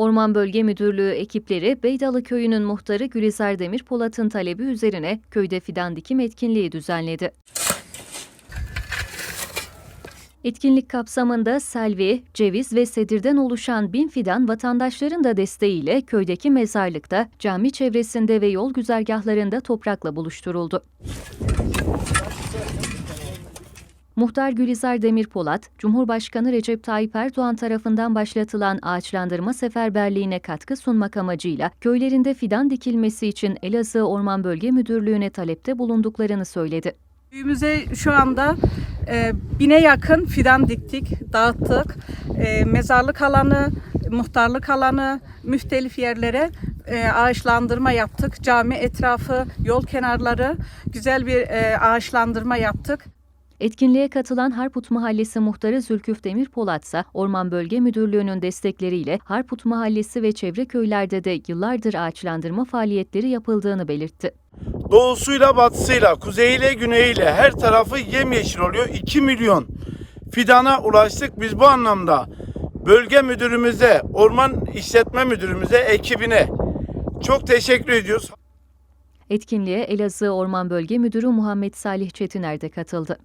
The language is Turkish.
Orman Bölge Müdürlüğü ekipleri Beydalı Köyü'nün muhtarı Gülizar Demir Polat'ın talebi üzerine köyde fidan dikim etkinliği düzenledi. Etkinlik kapsamında selvi, ceviz ve sedirden oluşan bin fidan vatandaşların da desteğiyle köydeki mezarlıkta, cami çevresinde ve yol güzergahlarında toprakla buluşturuldu. Muhtar Gülizar Demirpolat, Cumhurbaşkanı Recep Tayyip Erdoğan tarafından başlatılan ağaçlandırma seferberliğine katkı sunmak amacıyla köylerinde fidan dikilmesi için Elazığ Orman Bölge Müdürlüğü'ne talepte bulunduklarını söyledi. Köyümüze şu anda e, bine yakın fidan diktik, dağıttık. E, mezarlık alanı, muhtarlık alanı, mühtelif yerlere e, ağaçlandırma yaptık. Cami etrafı, yol kenarları güzel bir e, ağaçlandırma yaptık. Etkinliğe katılan Harput Mahallesi muhtarı Zülküf Demirpolat ise Orman Bölge Müdürlüğü'nün destekleriyle Harput Mahallesi ve çevre köylerde de yıllardır ağaçlandırma faaliyetleri yapıldığını belirtti. Doğusuyla batısıyla, kuzeyiyle güneyiyle her tarafı yemyeşil oluyor. 2 milyon fidana ulaştık. Biz bu anlamda bölge müdürümüze, orman işletme müdürümüze, ekibine çok teşekkür ediyoruz. Etkinliğe Elazığ Orman Bölge Müdürü Muhammed Salih Çetiner de katıldı.